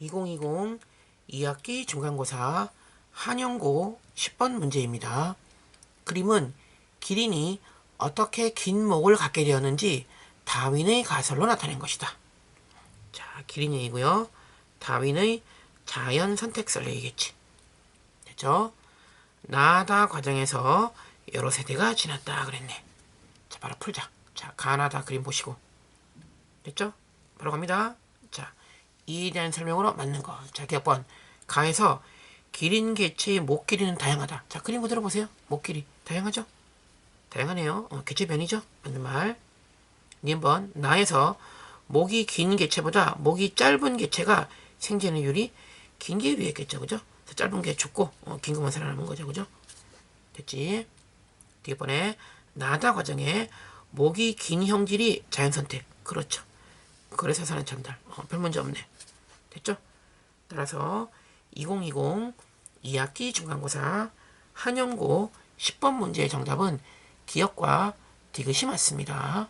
2020 2학기 중간고사 한영고 10번 문제입니다. 그림은 기린이 어떻게 긴 목을 갖게 되었는지 다윈의 가설로 나타낸 것이다. 자, 기린 얘기고요. 다윈의 자연 선택설 얘기겠지. 됐죠? 나다 과정에서 여러 세대가 지났다 그랬네. 자, 바로 풀자. 자, 가나다 그림 보시고. 됐죠? 바로 갑니다. 자, 이에 대한 설명으로 맞는 거. 자, 기억번. 가에서 기린 개체의 목 길이는 다양하다. 자, 그림 그대로 보세요. 목 길이. 다양하죠? 다양하네요. 어, 개체 변이죠? 맞는 말. 2번. 나에서 목이 긴 개체보다 목이 짧은 개체가 생존율이 긴 게 위했겠죠. 그죠? 짧은 게 죽고, 어, 긴 것만 살아남은 거죠. 그죠? 됐지? 뒤번에 나다 과정에 목이 긴 형질이 자연 선택. 그렇죠. 그래서 사는 전달. 어, 별 문제 없네. 됐죠? 따라서 2020 2학기 중간고사 한영고 10번 문제의 정답은 기억과 디귿이 맞습니다.